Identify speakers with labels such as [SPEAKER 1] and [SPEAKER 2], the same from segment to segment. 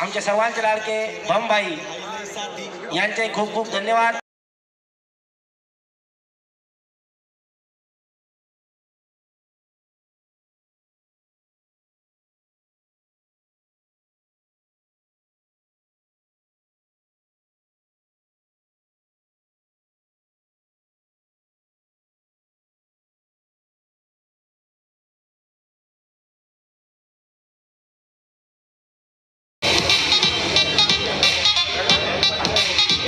[SPEAKER 1] आमचे सर्वांचे लाडके भमभाई यांचे खूप खूप धन्यवाद.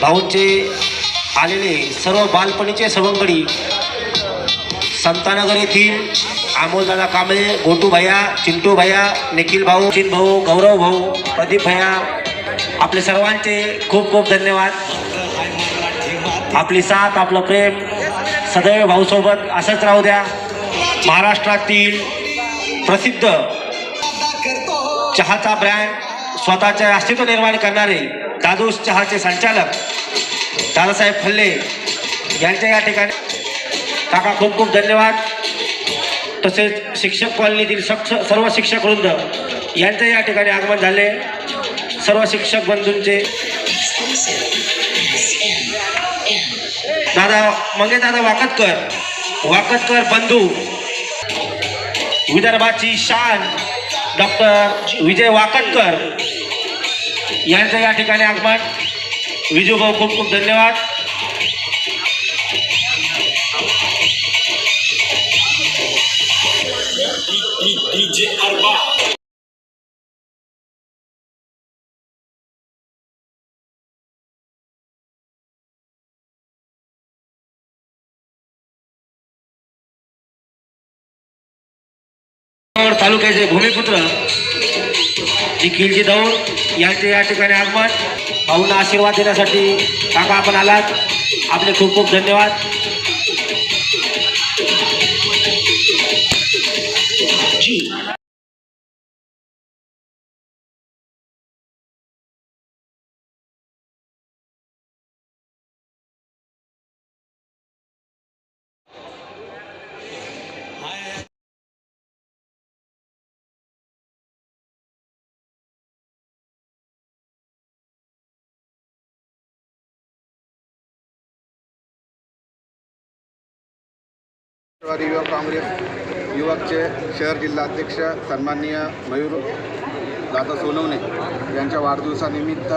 [SPEAKER 1] भाऊंचे आलेले सर्व बालपणीचे सवंगडी संतानगर येथील अमोलदादा कांबळे गोटू भैया चिंटू भैया निखिल भाऊ चिन भाऊ गौरव भाऊ प्रदीप भैया आपले सर्वांचे खूप खूप धन्यवाद. आपली साथ आपलं प्रेम सदैव भाऊसोबत असंच राहू द्या. महाराष्ट्रातील प्रसिद्ध चहाचा ब्रँड स्वतःचे अस्तित्व निर्माण करणारे दादूस चहाचे संचालक दादासाहेब फल्ले यांच्या या ठिकाणी काका खूप खूप धन्यवाद. तसेच शिक्षक कॉलनीतील सक्ष सर्व शिक्षक वृंद यांचे या ठिकाणी आगमन झाले. सर्व शिक्षक बंधूंचे. दादा मंगे दादा वाकतकर वाकतकर बंधू विदर्भाची शान डॉक्टर विजय वाकतकर यांचं या ठिकाणी आगमन. विजू भाऊ खूप खूप धन्यवाद. तालुक्याचे भूमिपुत्र निखिलजी दौड यांचे या ठिकाणी आगमन. भाऊंना आशीर्वाद देण्यासाठी काका आपण आलात. आपले खूप खूप धन्यवाद.
[SPEAKER 2] राष्ट्रवादी युवक काँग्रेस युवकचे शहर जिल्हाध्यक्ष सन्माननीय मयूर दादा सोनवणे यांच्या वाढदिवसानिमित्त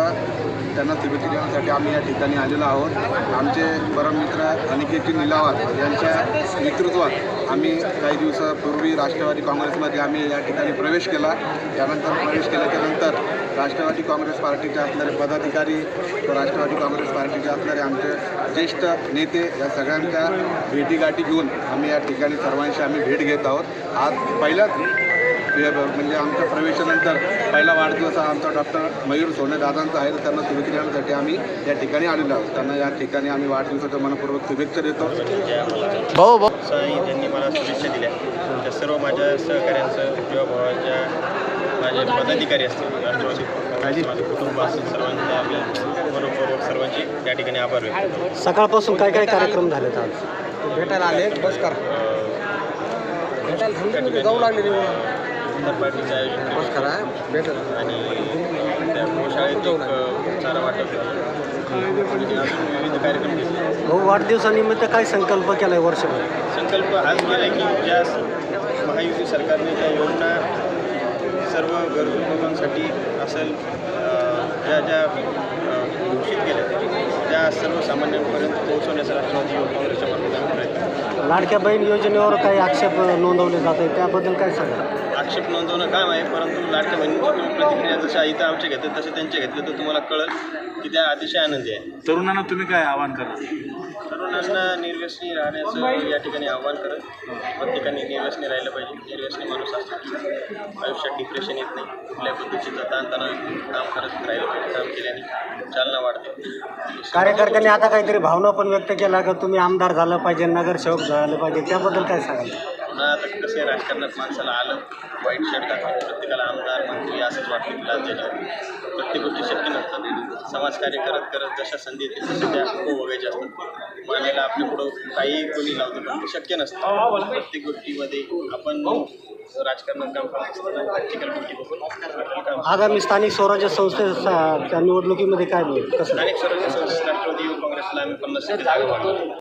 [SPEAKER 2] त्यांना शुभेच्छा देण्यासाठी आम्ही या ठिकाणी आलेलो आहोत. आमचे परममित्र अनिकेतजी निलावार यांच्या नेतृत्वात आम्ही काही दिवसापूर्वी राष्ट्रवादी काँग्रेसमध्ये आम्ही या ठिकाणी प्रवेश केला. त्यानंतर प्रवेश केल्याच्या राष्ट्रवादी काँग्रेस पार्टीचे असणारे पदाधिकारी व राष्ट्रवादी काँग्रेस पार्टीचे असणारे आमचे ज्येष्ठ नेते या सगळ्यांच्या भेटीगाठी घेऊन आम्ही या ठिकाणी सर्वांशी आम्ही भेट घेत आहोत. आज पहिलाच ब- म्हणजे आमच्या प्रवेशानंतर पहिला वाढदिवस हा आमचा डॉक्टर मयूर सोने दादांचा आहे. तर त्यांना शुभेच्छा देण्यासाठी आम्ही या ठिकाणी आलेलो आहोत. त्यांना या ठिकाणी आम्ही वाढदिवसाच्या मनपूर्वक शुभेच्छा देतो.
[SPEAKER 3] भाऊ भाऊ. त्यांनी मला शुभेच्छा दिल्या. त्या सर्व माझ्या सहकाऱ्यांचं किंवा भावाच्या माझे पदाधिकारी असतील माझं कुटुंब असेल सर्वांच्या आपल्या मनपूर्वक सर्वांची त्या ठिकाणी आभार व्यक्त करतो.
[SPEAKER 4] सकाळपासून काय काय कार्यक्रम झालेत आज
[SPEAKER 5] भेटायला आले बस कर
[SPEAKER 3] अं,
[SPEAKER 5] भेटायला जाऊ लागले
[SPEAKER 3] पार्टीचं आयोजन केलं.
[SPEAKER 5] बस करा भेटायला
[SPEAKER 3] आणि त्या शाळेत एक चारा वाटप झालं.
[SPEAKER 4] भाऊ वाढदिवसानिमित्त काय संकल्प केलाय वर्षभर
[SPEAKER 3] संकल्प आज केला की ज्या महायुती सरकारने ज्या योजना गरजू लोकांसाठी असेल ज्या ज्या घोषित केल्या त्या सर्वसामान्यांपर्यंत पोहोचवण्याचा राष्ट्रवादी युवक काँग्रेसच्या मार्फत आम्ही प्रयत्न
[SPEAKER 4] लाडक्या बहीण योजनेवर काही आक्षेप नोंदवले जात आहेत त्याबद्दल काय सांगा
[SPEAKER 3] आक्षेप नोंदवणं काम आहे? परंतु लाडक्या बहिणींची प्रतिक्रिया जशा इथं आमच्या घेतल्या तसे त्यांच्या घेतल्या तर तुम्हाला कळेल की त्या अतिशय आनंदी आहे.
[SPEAKER 6] तरुणांना तुम्ही काय आवाहन करा
[SPEAKER 3] तरुणांना निर्व्यसनी राहण्याचं या ठिकाणी आव्हान करत प्रत्येकाने निर्व्यसनी राहिलं पाहिजे. निर्व्यसनी माणूस असतो की आयुष्यात डिप्रेशन येत नाही. कुठल्या पद्धतीचं ताणतणाव. काम करत राहिलं पाहिजे काम केल्याने चालना वाढते.
[SPEAKER 4] कार्यकर्त्यांनी आता काहीतरी भावना पण व्यक्त केल्या का तुम्ही आमदार झालं पाहिजे नगरसेवक झालं पाहिजे. त्याबद्दल काय सांगाल?
[SPEAKER 3] पुन्हा आता कसं आहे राजकारणात माणसाला आलं वाईट शर्ट घातलं प्रत्येकाला आमदार मंत्री असंच वाटतं की लाच त्याच्यावर प्रत्येक गोष्टी शक्य नसतात. समाजकार्य करत करत जशा संधी येतील तशा त्या उपभोगायच्या असतात मानायला आपल्या पुढं काही कोणी लावतं पण ते शक्य नसतं. प्रत्येक गोष्टीमध्ये आपण
[SPEAKER 4] आगामी स्थानिक स्वराज्य संस्थेच्या त्या निवडणुकीमध्ये काय मिळेल
[SPEAKER 3] स्थानिक स्वराज्य संस्था राष्ट्रवादी काँग्रेसला आम्ही पन्नास